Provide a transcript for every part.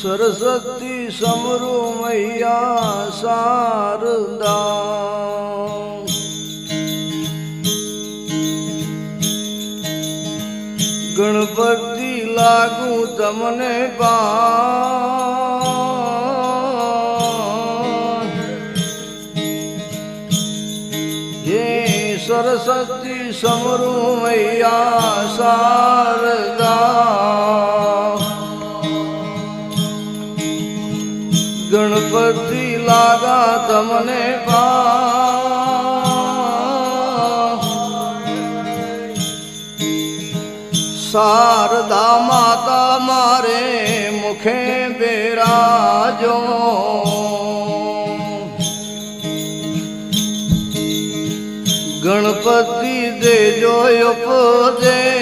સરસ્વતી સમરો મૈયા શારદા. ગણપતિ લાગુ તમને પા હે સરસ્વતી સમરો મૈયા શારદા. પા શારદા માતા મારે મુખે બેરાજો. ગણપતિ દેજો ઉપદે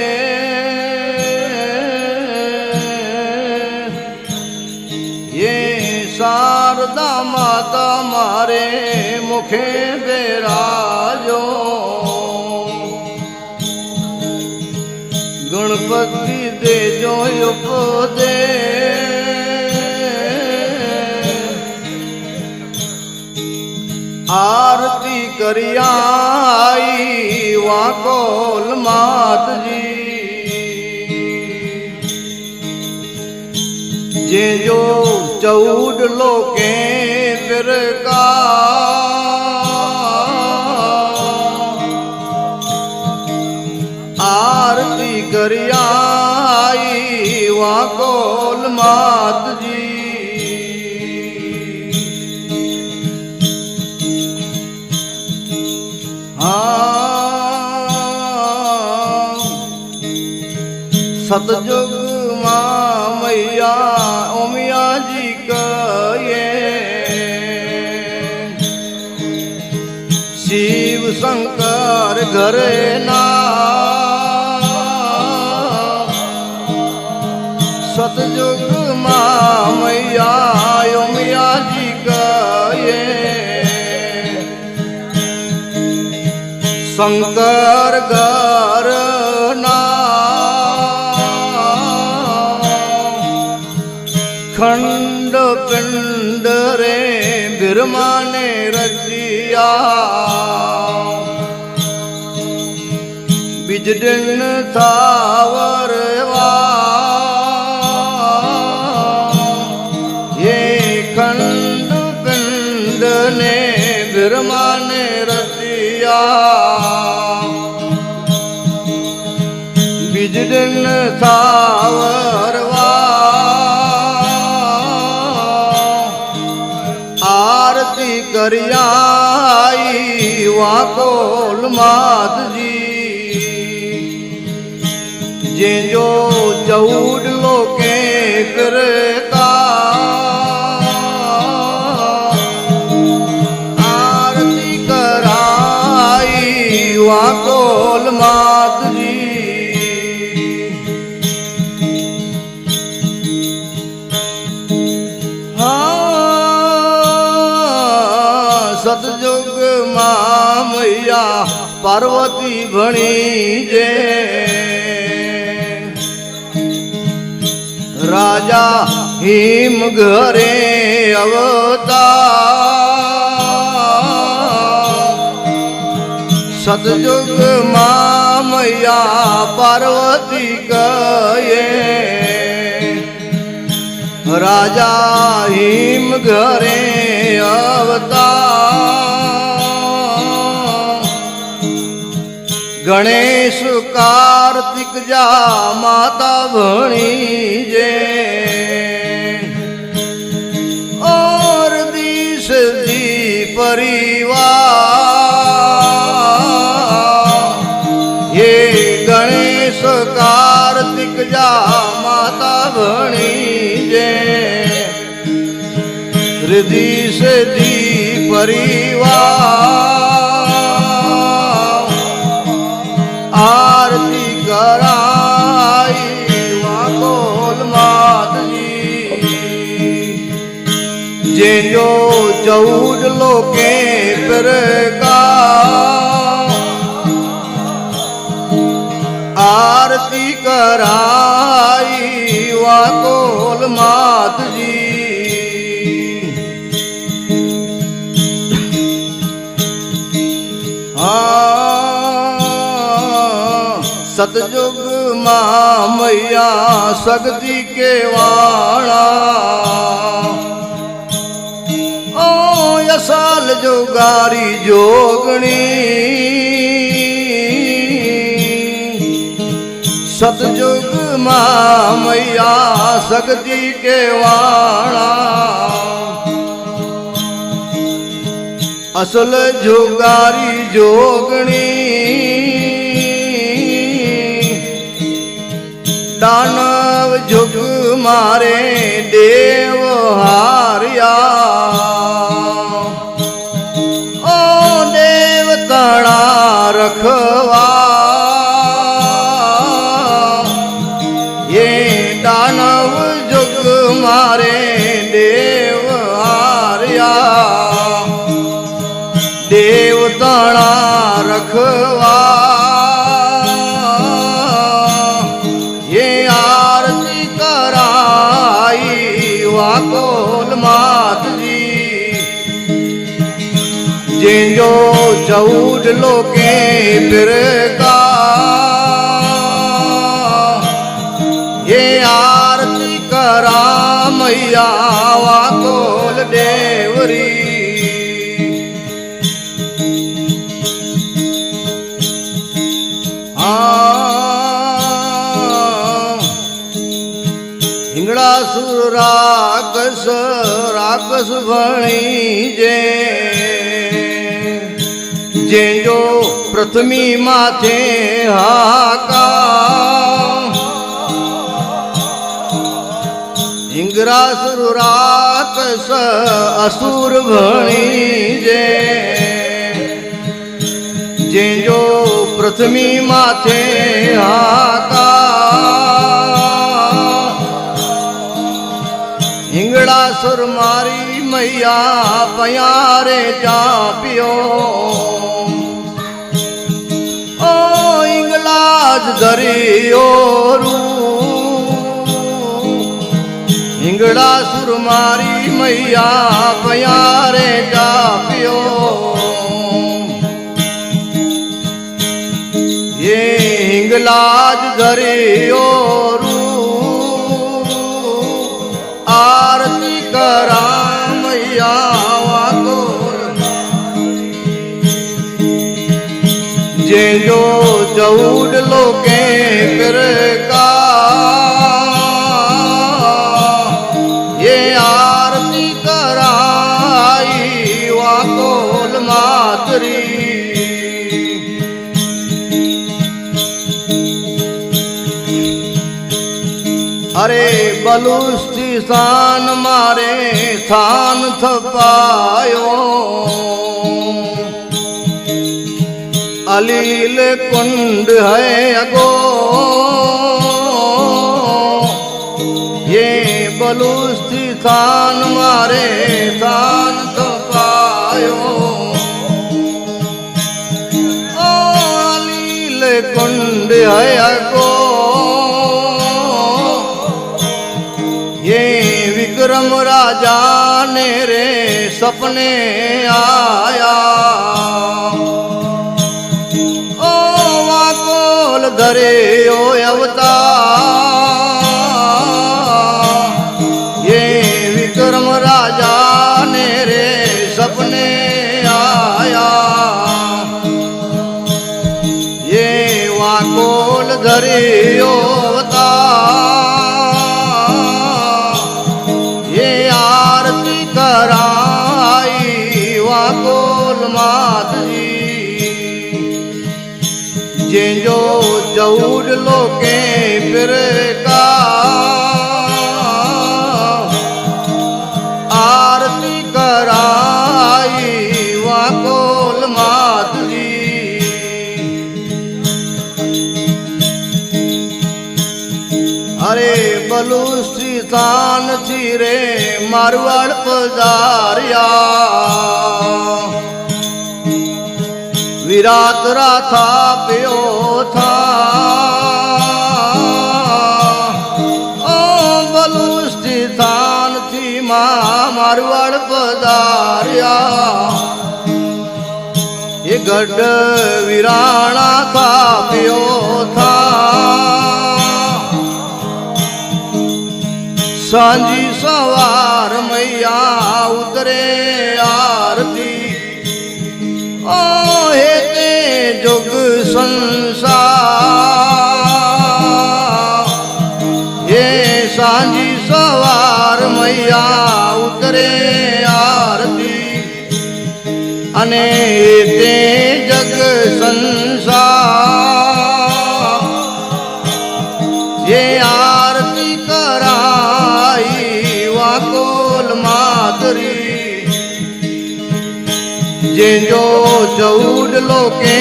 મારે મુખે બેરાજો. ગણપતિ દેજો ઉપદે આરતી કરિયાઈ વાકોલ માતજી. જે જો ચૌદ લોકે ફિરકા આરતી કરિયાઈ मात માતજી હા सतजुग મૈયા ઓમિયાજી ઘરે ના. સતયુગમાં મૈયા ઓમિયાજી કહીએ શંકર ઘર ખંડ પિંડ રે બિરમાને રચિયા બીજડિન થાવરવા એ ખંડ કંદ ને બિરમાને રચિયા બીજડિન થાવરવા આરતી કરિયાઈ વાકોલ માતજી જે જો ચૌદ લોકે કરતા આરતી કરાઈ વાકોલ માતજી હા સતયુગમાં મૈયા પાર્વતી ભણી જે રાજા હિમ ઘરે અવતા સતયુગ મૈયા પાર્વતી કહે રાજા હિમ ઘરે અવતા ગણેશ કાર્તિક જા માતા ભણી જે. હૃદય સદી પરિવાર આરતી કરાઈ વાકોલ માતજી જે જો ચૌદ લોકે પ્રકા આરતી કરાઈ વાકોલ માતજી હા સતયુગમાં મૈયા શક્તિ કેવાળા ઓ યસાલ જોગારી જોગણી? સતયુગમાં મૈયા શક્તિ કેવાળા અસલ જોગારી જોગણી મારે દેવ હાર્યા. જેજો ચૌદ લોકે ફિરકા એ આરતી કરા મૈયા વાકોલ દેવરી હિંગળાસુર રાક્ષસ રાક્ષસ ભણી જે જે જો પ્રથમી માથે હાકા. હિંગરાસુર સ અસુર ભણી જે. જેજો પ્રથમી માથે હાકા. હિંગળાસુર મારી મૈયા પયારે ચાપ્યો. હિંગલાજ દરિયો હિંગળાસુર મારી મૈયા પયારે ચાપ્યો એ હિંગલાજ ધરિયો આરતી કરામૈયા ચૌદ લોકે એ આરતી કરાઈ વાતોલ માતરી. અરે બલુસ્તી સ્થાન મારે સ્થાન થપાયો. अलील कुंड है अगो ये बलूस्ती थान मारे थान तपायो अलील कुंड है अगो ये विक्रम राजा ने रे सपने आया કોલ ધરી અવતાર મારવાડ પધાર્યા. વિરાત રાથા પ્યો થા. બલુ સ્થિતા માં મારવાડ પધાર્યા. એ ગઢ વિરાણા થાપ્યો થા. સાંજી સવાર ઉતરે આરતી ઓ હે તે જોગ સંસાર હે સાંજી સવાર મૈયા ઉતરે આરતી અને જે ચૌદ લોકે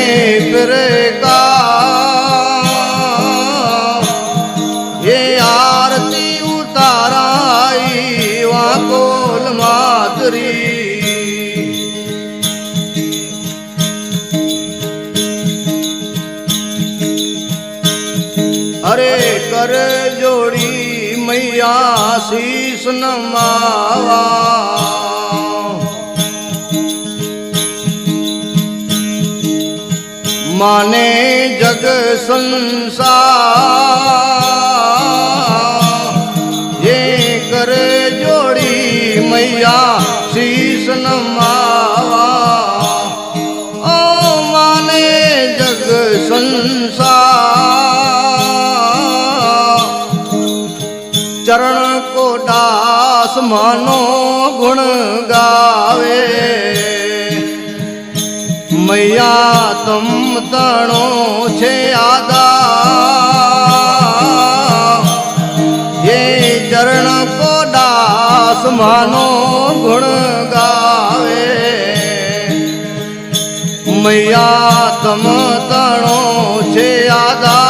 એ આરતી ઉતારાઈ વાકોલ માતરી. અરે કર જોડી મૈયા શીશ નમાવા. માને જગ સંસાર. મૈયા તમ તણો છે આદા. એ ચરણ પોદાસ માનો ગુણ ગાવે. મૈયા તમ તણો છે આદા.